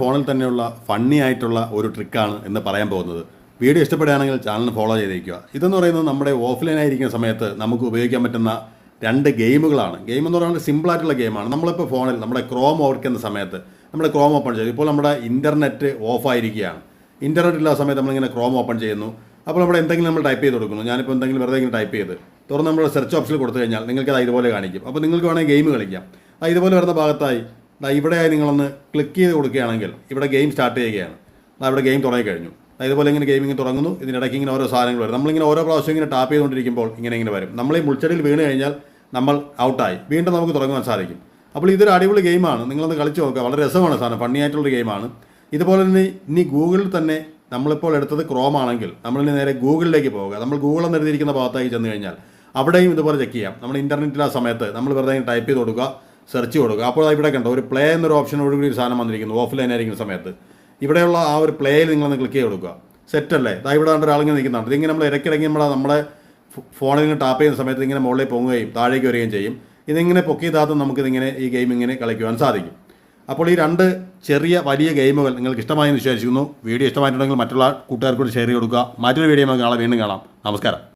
ഫോണിൽ തന്നെയുള്ള ഫണ്ണി ആയിട്ടുള്ള ഒരു ട്രിക്കാണ് എന്ന് പറയാൻ പോകുന്നത്. വീഡിയോ ഇഷ്ടപ്പെടുകയാണെങ്കിൽ ചാനൽ ഫോളോ ചെയ്തേക്കുക. ഇതെന്ന് പറയുന്നത് നമ്മുടെ ഓഫ്ലൈൻ ആയിരിക്കുന്ന സമയത്ത് നമുക്ക് ഉപയോഗിക്കാൻ പറ്റുന്ന രണ്ട് ഗെയിമുകളാണ് ഗെയിം എന്ന് പറയുന്നത് സിമ്പിളായിട്ടുള്ള ഗെയിമാണ് നമ്മളിപ്പോൾ ഫോണിൽ നമ്മുടെ ക്രോം ഓടിക്കുന്ന സമയത്ത് നമ്മുടെ ക്രോം ഓപ്പൺ ചെയ്തു. ഇപ്പോൾ നമ്മുടെ ഇന്റർനെറ്റ് ഓഫ് ആയിരിക്കുകയാണ്. ഇന്റർനെറ്റ് ഇല്ലാത്ത സമയത്ത് നമ്മളിങ്ങനെ ക്രോം ഓപ്പൺ ചെയ്യുന്നു. അപ്പോൾ നമ്മൾ എന്തെങ്കിലും നമ്മൾ ടൈപ്പ് ചെയ്ത് കൊടുക്കുന്നു. ഞാനിപ്പോൾ എന്തെങ്കിലും വെറുതെ ഇങ്ങനെ ടൈപ്പ് ചെയ്ത്. തുറന്ന് നമ്മൾ സെർച്ച് ഓപ്ഷനിൽ കൊടുത്തു കഴിഞ്ഞാൽ നിങ്ങൾക്ക് അത് ഇതുപോലെ കാണിക്കും. അപ്പോൾ നിങ്ങൾക്ക് വേണമെങ്കിൽ ഗെയിം കളിക്കാം. ആ ഇതുപോലെ വരുന്ന ഭാഗത്തായി ദാ ഇവിടെയായി നിങ്ങളൊന്ന് ക്ലിക്ക് ചെയ്ത് കൊടുക്കുകയാണെങ്കിൽ ഇവിടെ ഗെയിം സ്റ്റാർട്ട് ചെയ്യുകയാണ്. ഇവിടെ ഗെയിം തുടങ്ങി കഴിഞ്ഞു. ദാ ഇതുപോലെ ഇങ്ങനെ ഗെയിമിങ് തുടങ്ങുന്നു. ഇതിനിടയ്ക്ക് ഇങ്ങനെ ഓരോ സാധനങ്ങൾ വരും. നമ്മളിങ്ങനെ ഓരോ പ്രാവശ്യം ഇങ്ങനെ ടാപ്പ് ചെയ്തുകൊണ്ടിരിക്കുമ്പോൾ ഇങ്ങനെ ഇങ്ങനെ വരും. നമ്മൾ ഈ മുൾച്ചെടിയിൽ വീണ് കഴിഞ്ഞാൽ നമ്മൾ ഔട്ടായി വീണ്ടും നമുക്ക് തുടങ്ങുവാൻ സാധിക്കും. അപ്പോൾ ഇതൊരു അടിപൊളി ഗെയിമാണ് നിങ്ങളൊന്ന് കളിച്ച് നോക്കുക. വളരെ രസമാണ് സാധനം. ഫണ്ണി ആയിട്ടുള്ളൊരു ഗെയിമാണ് ഇതുപോലെ തന്നെ ഇനി ഗൂഗിളിൽ തന്നെ നമ്മളിപ്പോൾ എടുത്തത് ക്രോം ആണെങ്കിൽ നമ്മളിനി നേരെ ഗൂഗിളിലേക്ക് പോവുക. നമ്മൾ ഗൂഗിൾ എന്ന് എഴുതിയിരിക്കുന്ന ഭാഗത്തായി ചെന്ന് കഴിഞ്ഞാൽ അവിടെയും ഇതുപോലെ ചെക്ക് ചെയ്യാം. നമ്മൾ ഇന്റർനെറ്റിൽ ആ സമയത്ത് നമ്മൾ വെറുതെ ടൈപ്പ് ചെയ്ത് കൊടുക്കുക. സെർച്ച് കൊടുക്കുക. അപ്പോൾ ഇവിടെ കണ്ടോ ഒരു പ്ലേ എന്നൊരു ഓപ്ഷനോട് കൂടി ഒരു സാധനം വന്നിരിക്കുന്നു ഓഫ്ലൈൻ ആയിരിക്കുന്ന സമയത്ത്. ഇവിടെയുള്ള ആ ഒരു പ്ലേയിൽ നിങ്ങളൊന്ന് ക്ലിക്ക് ചെയ്ത് കൊടുക്കുക. സെറ്റ് അല്ലേ? ദാ ഇവിടെ കണ്ട ഒരാളിങ്ങനെ നിൽക്കുന്നുണ്ട്. ഇതിങ്ങനെ നമ്മൾ ഇടയ്ക്കിടയ്ക്ക് നമ്മൾ നമ്മുടെ ഫോണിൽ നിന്ന് ടാപ്പ് ചെയ്യുന്ന സമയത്ത് ഇങ്ങനെ മുകളിൽ പൊങ്ങുകയും താഴേക്ക് വരികയും ചെയ്യും. ഇതിങ്ങനെ പൊക്കി താത്തും നമുക്കിതിങ്ങനെ ഈ ഗെയിം ഇങ്ങനെ കളിക്കുവാൻ സാധിക്കും. അപ്പോൾ ഈ രണ്ട് ചെറിയ വലിയ ഗെയിമുകൾ നിങ്ങൾക്ക് ഇഷ്ടമായി എന്ന് വിശ്വസിക്കുന്നു. വീഡിയോ ഇഷ്ടമായിട്ടുണ്ടെങ്കിൽ മറ്റുള്ള കൂട്ടുകാർക്ക് കൂടി ഷെയർ ചെയ്ത് കൊടുക്കുക. മറ്റൊരു വീഡിയോ നമുക്ക് നാളെ വീണ്ടും കാണാം. നമസ്കാരം.